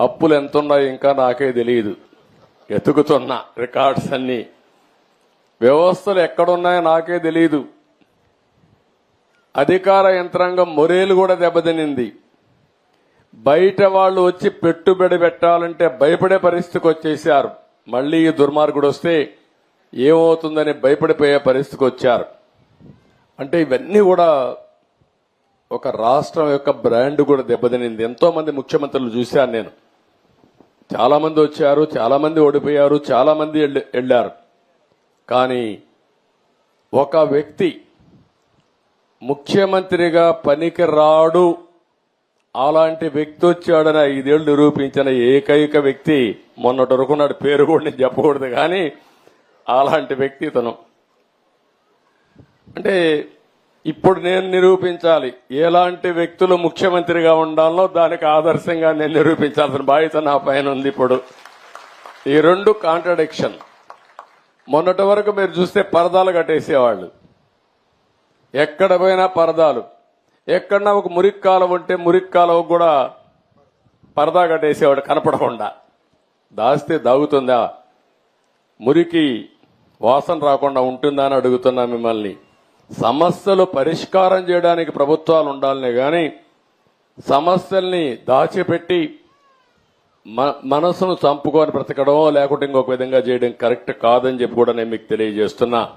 అప్పులు ఎంతున్నాయో ఇంకా నాకే తెలియదు ఎతుకుతున్నా రికార్డ్స్ అన్నీ. వ్యవస్థలు ఎక్కడున్నాయో నాకే తెలియదు అధికార యంత్రాంగం మొరేలు కూడా దెబ్బతినింది. బయట వాళ్ళు వచ్చి పెట్టుబడి పెట్టాలంటే భయపడే పరిస్థితికి వచ్చేసారు మళ్ళీ ఈ దుర్మార్గుడు వస్తే ఏమవుతుందని భయపడిపోయే పరిస్థితికి వచ్చారు. అంటే ఇవన్నీ కూడా ఒక రాష్ట్రం యొక్క బ్రాండ్ కూడా దెబ్బతినింది. ఎంతో మంది ముఖ్యమంత్రులు చూశాను నేను. చాలా మంది వచ్చారు చాలా మంది ఓడిపోయారు చాలా మంది వెళ్ళారు కానీ ఒక వ్యక్తి ముఖ్యమంత్రిగా పనికి రాడు అలాంటి వ్యక్తి వచ్చాడని ఐదేళ్ళు నిరూపించిన ఏకైక వ్యక్తి మొన్నటి వరకు నాడు పేరు కూడా నేను చెప్పకూడదు కానీ అలాంటి వ్యక్తి ఇతను. అంటే ఇప్పుడు నేను నిరూపించాలి. ఎలాంటి వ్యక్తులు ముఖ్యమంత్రిగా ఉండాలో దానికి ఆదర్శంగా నేను నిరూపించాల్సిన బాధ్యత నా పైన ఉంది ఇప్పుడు. ఈ రెండు కాంట్రడిక్షన్ మొన్నటి వరకు మీరు చూస్తే పరదాలు కట్టేసేవాళ్ళు. ఎక్కడ పోయినా పరదాలు. ఎక్కడన్నా ఒక మురికి కాలువ ఉంటే మురికి కాలువ కూడా పరదా కట్టేసేవాడు కనపడకుండా. దాస్తే దాగుతుందా? మురికి వాసన రాకుండా ఉంటుందా అని అడుగుతున్నా మిమ్మల్ని. సమస్యలు పరిష్కారం చేయడానికి ప్రభుత్వాలు ఉండాలనే కానీ సమస్యల్ని దాచిపెట్టి మ- మనసును చంపుకొని బ్రతకడం లేకుంటే ఇంకొక విధంగా చేయడం కరెక్ట్ కాదని చెప్పి కూడా నేను మీకు తెలియజేస్తున్నా.